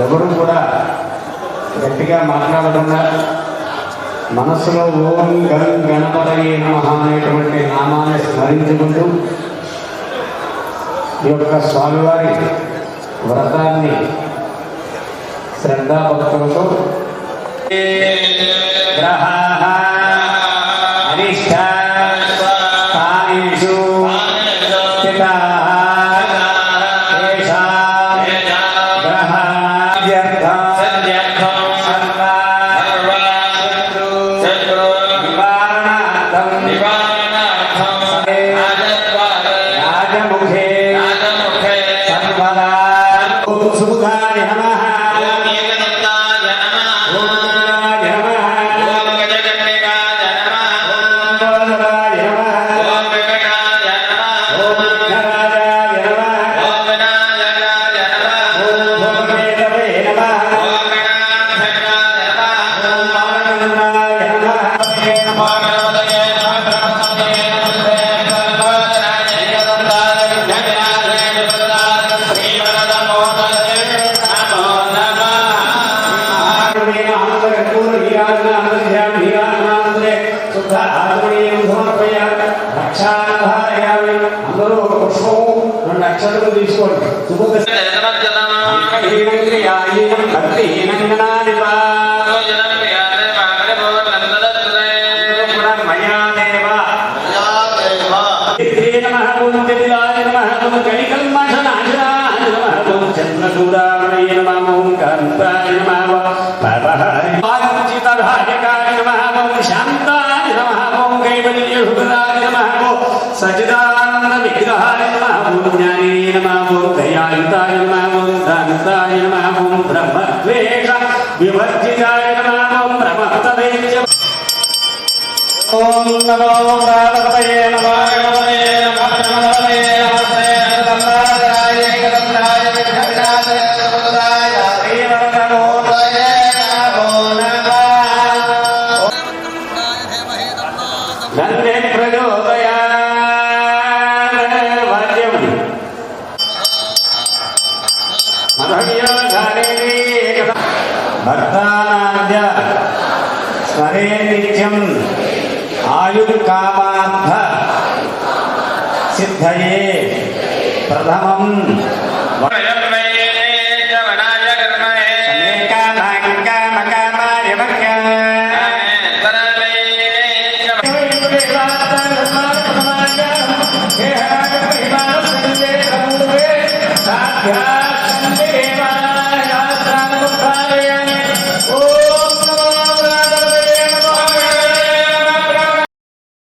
ఎవరు కూడా గట్టిగా మాట్లాడకుండా మనస్సులో ఓం గం గణపతయే నమ అనేటువంటి నామాన్ని స్మరించుకుంటూ ఈ యొక్క స్వామివారి వ్రతాన్ని శ్రద్ధాభక్తులతో గ్రహ ఓం సుముఖాయ అందరూ పుష్పం రెండు అక్షరాలు తీసుకోండి. సుభుత హీనంక్రియాహీనం భక్తిహీనంగనాదివా మయా దేవ నమః ఓం చంద్రచూడామణయ నమః ఓం సచిదానంద విగ్రహాయ నమః ఓం జ్ఞానే నమః ఓం దయాయుతాయ నమః ఓం ఓం బ్రహ్మద్వేష వివర్జితాయ ఓం ఓం నమో గణపతయే నందే ప్రచోదయాత్ వాద్యం భక్తానాద్య స్మరే నిత్యం ఆయుర్కామార్థ. సిద్ధయే. ప్రథమం.